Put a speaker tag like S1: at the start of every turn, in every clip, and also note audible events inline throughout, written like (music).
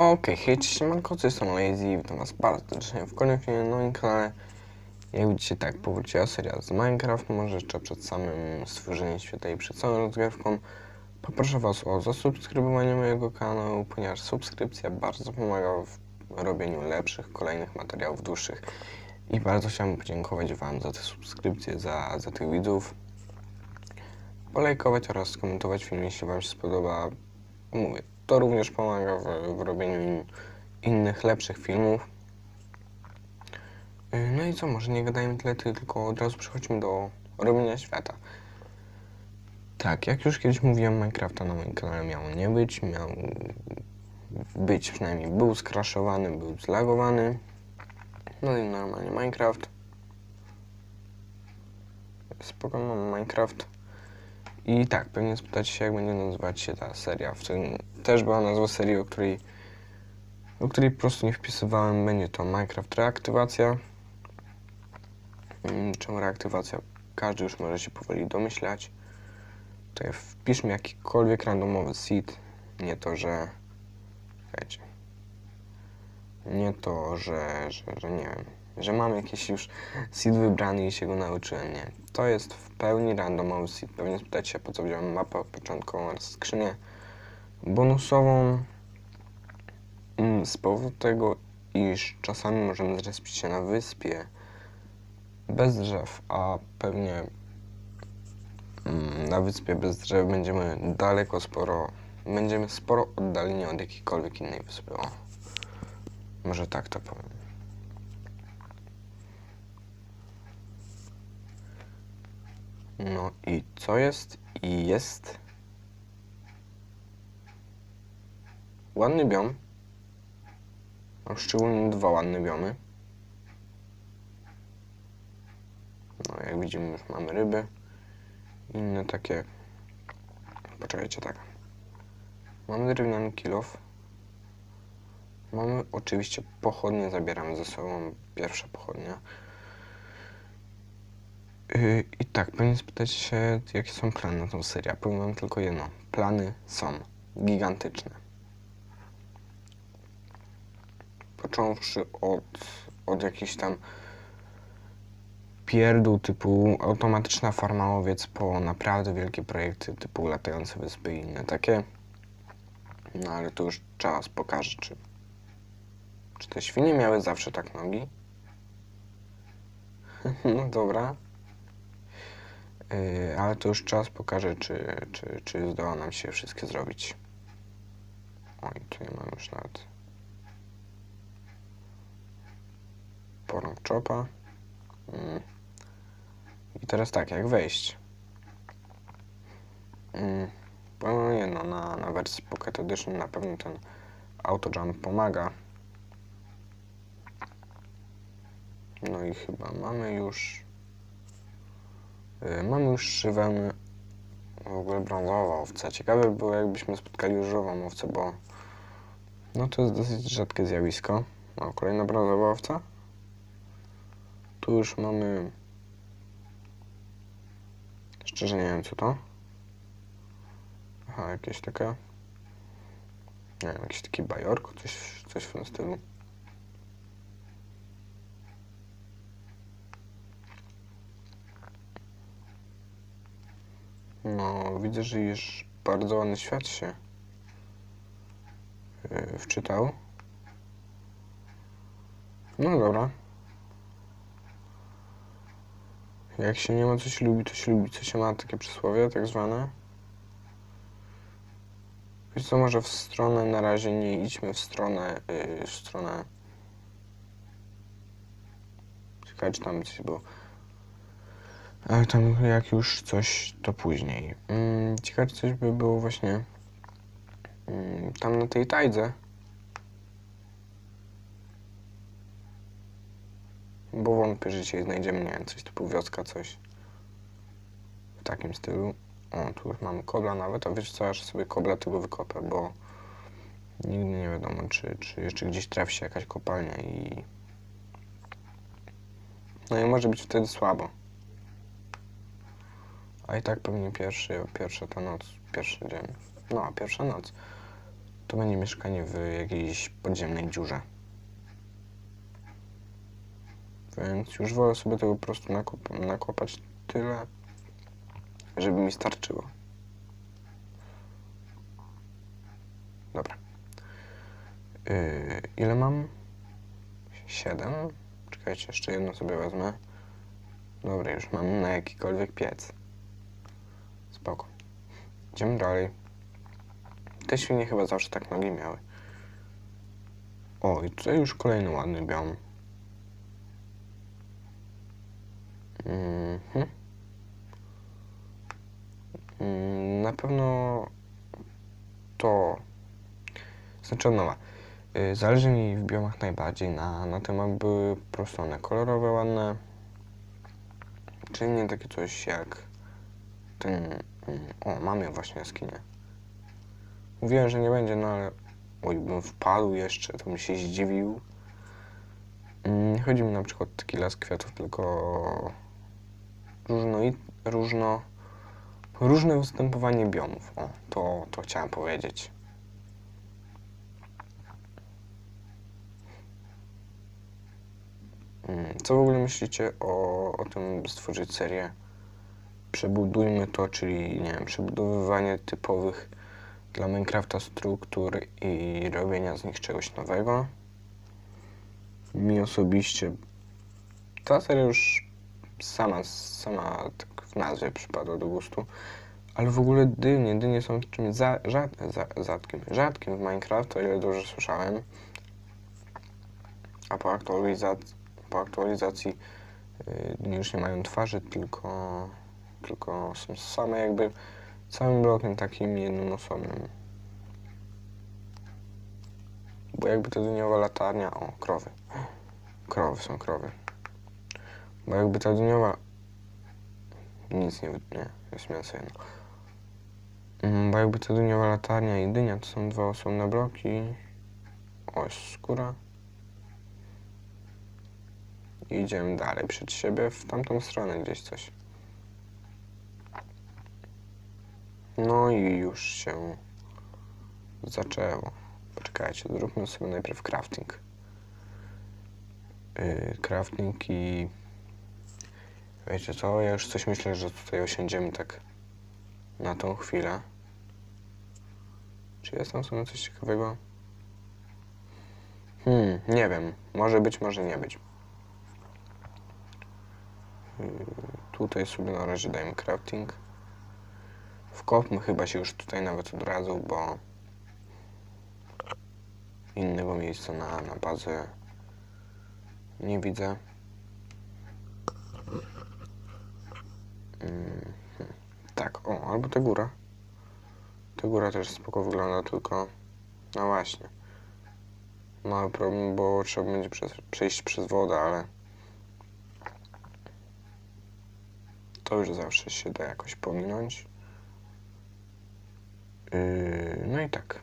S1: Okej, hej, cześć, siemanko, to jestem Lazy, witam was bardzo serdecznie w kolejnym filmie na moim kanale. Jak widzicie, tak, powróciła seria z Minecraft, może jeszcze przed samym stworzeniem świata i przed całą rozgrywką. Poproszę was o zasubskrybowanie mojego kanału, ponieważ subskrypcja bardzo pomaga w robieniu lepszych, kolejnych materiałów dłuższych. I bardzo chciałbym podziękować wam za te subskrypcje, za, za tych widzów. Polajkować oraz skomentować film, jeśli wam się spodoba. Mówię, to również pomaga w, w robieniu in, innych, lepszych filmów. Yy, No i co, może nie gadajmy tyle, ty- tylko od razu przechodźmy do robienia świata. Tak, jak już kiedyś mówiłem, Minecrafta na moim kanale miało nie być, miał być, przynajmniej był skraszowany, był zlagowany. No i normalnie Minecraft. Spokojnie mam Minecraft. I tak, pewnie spytacie się, jak będzie nazywać się ta seria. W tym też była nazwa serii, o której, o której po prostu nie wpisywałem. Będzie to Minecraft Reaktywacja. Mm, Czemu reaktywacja? Każdy już może się powoli domyślać. Tutaj wpiszmy jakikolwiek randomowy seed. Nie to, że... Czekajcie. Nie to, że, że, że nie wiem, że mam jakiś już seed wybrany i się go nauczyłem. Nie. To jest w pełni randomowy seed. Pewnie spytacie się, po co wziąłem mapę początkową oraz skrzynię bonusową. Mm, Z powodu tego, iż czasami możemy zrespić się na wyspie bez drzew, a pewnie mm, na wyspie bez drzew będziemy daleko sporo, będziemy sporo oddaleni od jakiejkolwiek innej wyspy. O, może tak to powiem. No i co jest? I jest ładny biom. Mam szczególnie dwa ładne biomy. No jak widzimy już mamy ryby. Inne takie... Poczekajcie tak. Mamy drewniany kilof. Mamy oczywiście pochodnie, zabieramy ze sobą pierwsza pochodnia. Yy, I tak, pewnie spytać się, jakie są plany na tą serię. Powiem wam tylko jedno. Plany są gigantyczne. Począwszy od, od jakichś tam pierdół typu automatyczna farma owiec po naprawdę wielkie projekty typu latające wyspy i inne takie. No ale to już czas pokaże, czy, czy te świnie miały zawsze tak nogi. (laughs) no dobra. Yy, ale to już czas pokaże, czy, czy, czy zdoła nam się wszystkie zrobić. Oj, tu nie mam już nawet porąg chopa. Mm. I teraz tak, jak wejść? Mm. Powiem jedno, na, na wersji Pocket Edition na pewno ten auto jump pomaga. No i chyba mamy już Yy, Mamy już szywę w ogóle brązową owcę. Ciekawe by było, jakbyśmy spotkali różową owcę, bo no to jest dosyć rzadkie zjawisko. O, kolejna brązowa owca. Tu już mamy... Szczerze nie wiem, co to. Aha, jakieś takie... Nie wiem, jakiś taki bajorko, coś, coś w tym stylu. No, widzę, że już bardzo ładny świat się yy, wczytał. No dobra. Jak się nie ma, co się lubi, to się lubi, co się ma, takie przysłowie tak zwane. Wiesz co, może w stronę, na razie nie idźmy w stronę, yy, w stronę... Ciekawe, czy tam coś było. Ale tam jak już coś, to później. Mm, ciekawe, coś by było właśnie mm, tam na tej tajdze. Bo wątpię, że dzisiaj znajdziemy, nie wiem, coś typu wioska, coś w takim stylu. O, tu już mamy kobla nawet, a wiesz co, aż sobie kobla tego wykopę, bo nigdy nie wiadomo, czy, czy jeszcze gdzieś trafi się jakaś kopalnia i... No i może być wtedy słabo. A i tak pewnie pierwszy, pierwsza ta noc, pierwszy dzień. No, pierwsza noc. to będzie mieszkanie w jakiejś podziemnej dziurze. Więc już wolę sobie tego po prostu nakop nakopać tyle, żeby mi starczyło. Dobra. Yy, ile mam? Siedem? Czekajcie, jeszcze jedno sobie wezmę. Dobra, już mam na jakikolwiek piec. Idziemy dalej. Te świnie chyba zawsze tak nogi miały. O, i tutaj już kolejny ładny biom. Mhm. Mm, Na pewno to znaczy nowa. Y, Zależy mi w biomach najbardziej na, na tym, aby były po prostu one kolorowe, ładne. Czyli nie takie coś jak ten... mm, O, mamy właśnie jaskinię. Mówiłem, że nie będzie, no ale... Oj, bym wpadł jeszcze, to bym się zdziwił. Mm, Nie chodzi mi na przykład o taki las kwiatów, tylko różno, różno, różne występowanie biomów. O, to, to chciałem powiedzieć. Mm, Co w ogóle myślicie o, o tym, by stworzyć serię Przebudujmy to, czyli nie wiem, przebudowywanie typowych dla Minecrafta struktur i robienia z nich czegoś nowego? Mi osobiście ta seria już sama, sama tak w nazwie przypadła do gustu, ale w ogóle dynie, dynie są czymś za, za, rzadkim, rzadkim w Minecraft, o ile dobrze słyszałem. A po aktualizacji, po aktualizacji yy, już nie mają twarzy, tylko, tylko są same jakby całym blokiem takim jednym osobnym. Bo jakby to dyniowa latarnia, o, krowy. Krowy są krowy. Bo jakby ta dyniowa... Nic nie... nie, jest mięso jedno. Mm, Bo jakby ta dyniowa latarnia i dynia to są dwa osobne bloki. O, jest skóra. Idziemy dalej przed siebie w tamtą stronę gdzieś coś. No i już się zaczęło. Poczekajcie, zróbmy sobie najpierw crafting. Yy, crafting i wiecie co, ja już coś myślę, że tutaj osiądziemy tak na tą chwilę. Czy jest tam w sumie coś ciekawego? Hmm, nie wiem. Może być, może nie być. Yy, tutaj sobie na razie dajmy crafting. Wkopmy chyba się już tutaj nawet od razu, bo innego miejsca na, na bazę nie widzę. Mm, tak, o, albo ta góra. Ta góra też spoko wygląda, tylko no właśnie. Mały problem, bo trzeba będzie przez, przejść przez wodę, ale to już zawsze się da jakoś pominąć. Yy, no i tak.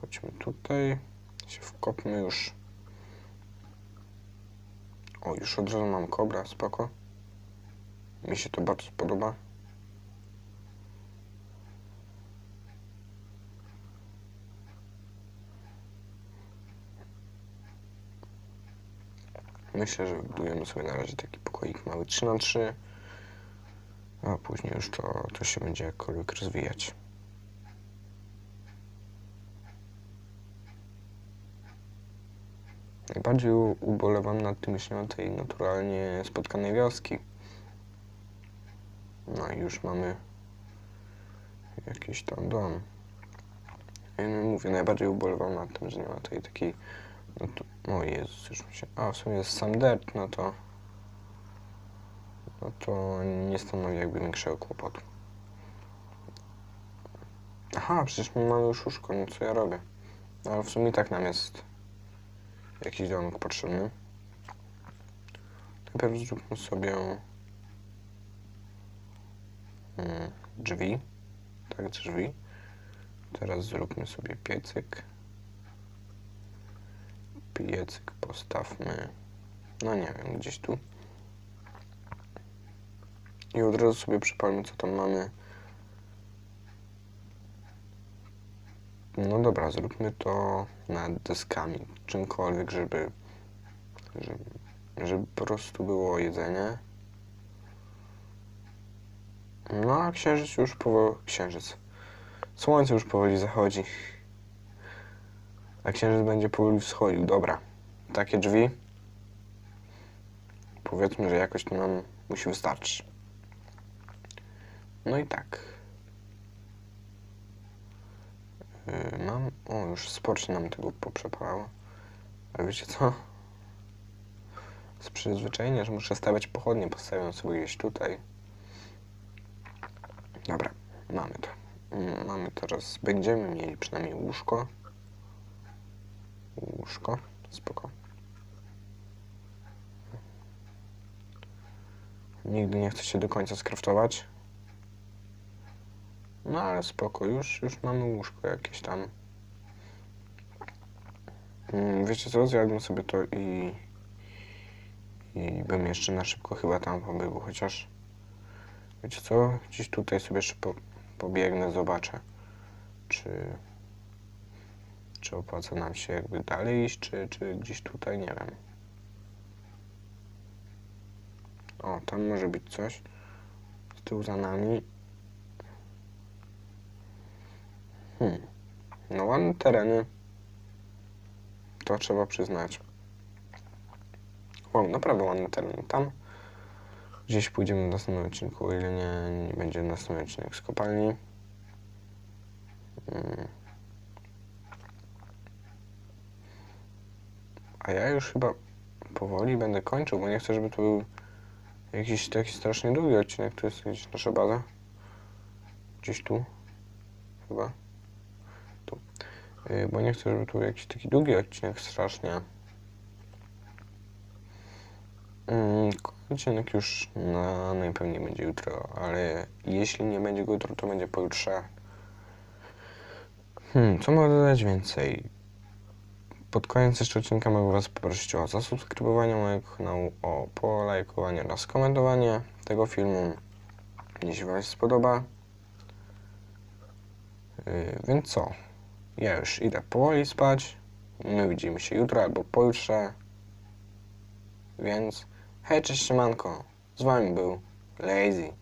S1: Chodźmy tutaj. Się wkopmy już. O, już od razu mam kobra, spoko. Mi się to bardzo podoba. Myślę, że budujemy sobie na razie taki pokoik mały 3 na 3 a później już to, to się będzie jakkolwiek rozwijać. Najbardziej ubolewam nad tym myślą tej naturalnie spotkanej wioski. No i już mamy jakiś tam dom. No mówię, najbardziej ubolewam nad tym, że nie ma tej takiej... No to, o Jezus, już mi się... A, w sumie jest sam dirt, no to... No to nie stanowi jakby większego kłopotu. Aha, przecież my mamy już łóżko, no co ja robię? No, ale w sumie tak nam jest jakiś domek potrzebny. Najpierw zróbmy sobie mm, drzwi. Tak, drzwi. Teraz zróbmy sobie piecyk. Piecyk postawmy, no nie wiem, gdzieś tu. I od razu sobie przypalmy, co tam mamy. No dobra, zróbmy to nad deskami, czymkolwiek, żeby, żeby, żeby po prostu było jedzenie. No a księżyc już powoli, księżyc, słońce już powoli zachodzi. A księżyc będzie powoli wschodził, dobra. Takie drzwi. Powiedzmy, że jakoś to nam musi wystarczyć. No i tak. Mam. O, już sporo się nam tego poprzepalało. A wiecie co? Z przyzwyczajenia, że muszę stawiać pochodnie, postawiam sobie gdzieś tutaj. Dobra, mamy to. Mm, Mamy teraz, będziemy mieli przynajmniej łóżko. Łóżko, spoko. Nigdy nie chcę się do końca skraftować. No ale spoko, już, już mamy łóżko jakieś tam. Mm, Wiecie co, zjadłem sobie to i... I bym jeszcze na szybko chyba tam pobył, chociaż... Wiecie co, gdzieś tutaj sobie po, pobiegnę, zobaczę, czy... Czy opłaca nam się jakby dalej iść, czy, czy gdzieś tutaj, nie wiem. O, tam może być coś. Z tyłu za nami. Hmm. No ładne tereny. To trzeba przyznać. Wow, naprawdę ładny teren. Tam gdzieś pójdziemy w następnym odcinku, o ile nie, nie będzie następny odcinek z kopalni. Mm. A ja już chyba powoli będę kończył, bo nie chcę, żeby to był jakiś taki strasznie długi odcinek. Tu jest gdzieś nasza baza. Gdzieś tu. Chyba. Yy, bo nie chcę, żeby tu jakiś taki długi odcinek strasznie. Mm, odcinek już na najpewniej będzie jutro, ale jeśli nie będzie go jutro, to będzie pojutrze. Hmm, co mogę dodać więcej? Pod koniec jeszcze odcinka mogę Was poprosić o zasubskrybowanie mojego kanału, o polajkowanie oraz komentowanie tego filmu, jeśli Wam się spodoba. Yy, więc co? Ja już idę powoli spać. My widzimy się jutro albo pojutrze. Więc hej, cześć siemanko. Z Wami był Lazy.